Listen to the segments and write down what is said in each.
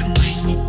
Румені.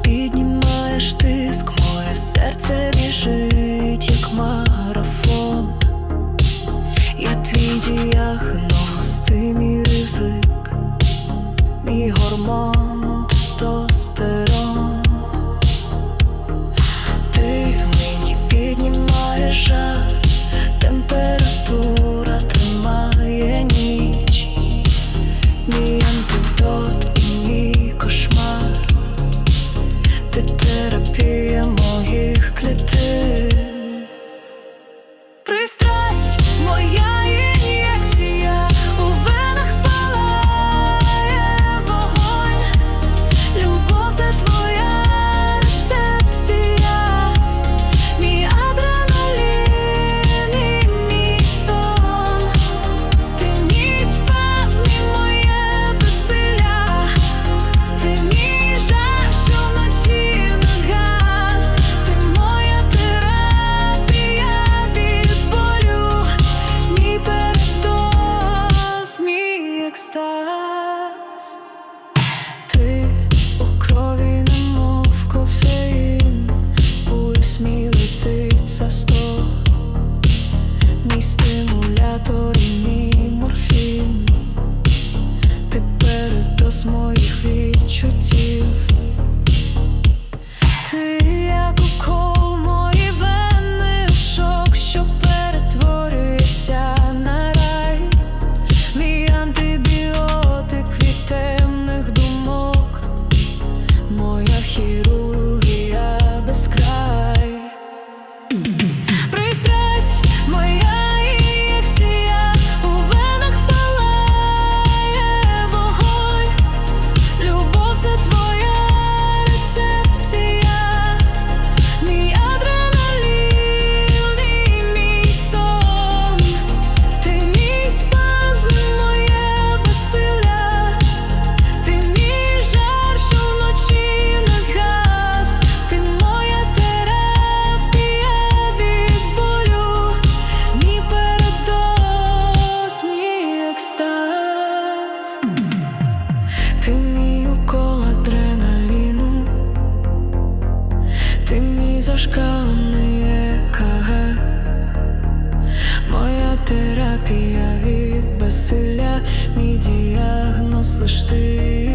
шкалами ЕКГ Моя терапія від Василя, мій діагноз лиш ти.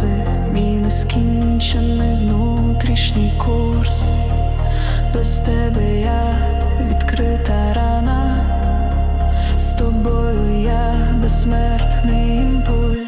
це мій нескінчений внутрішній курс. Без тебе я відкрита рана, з тобою я безсмертний імпульс.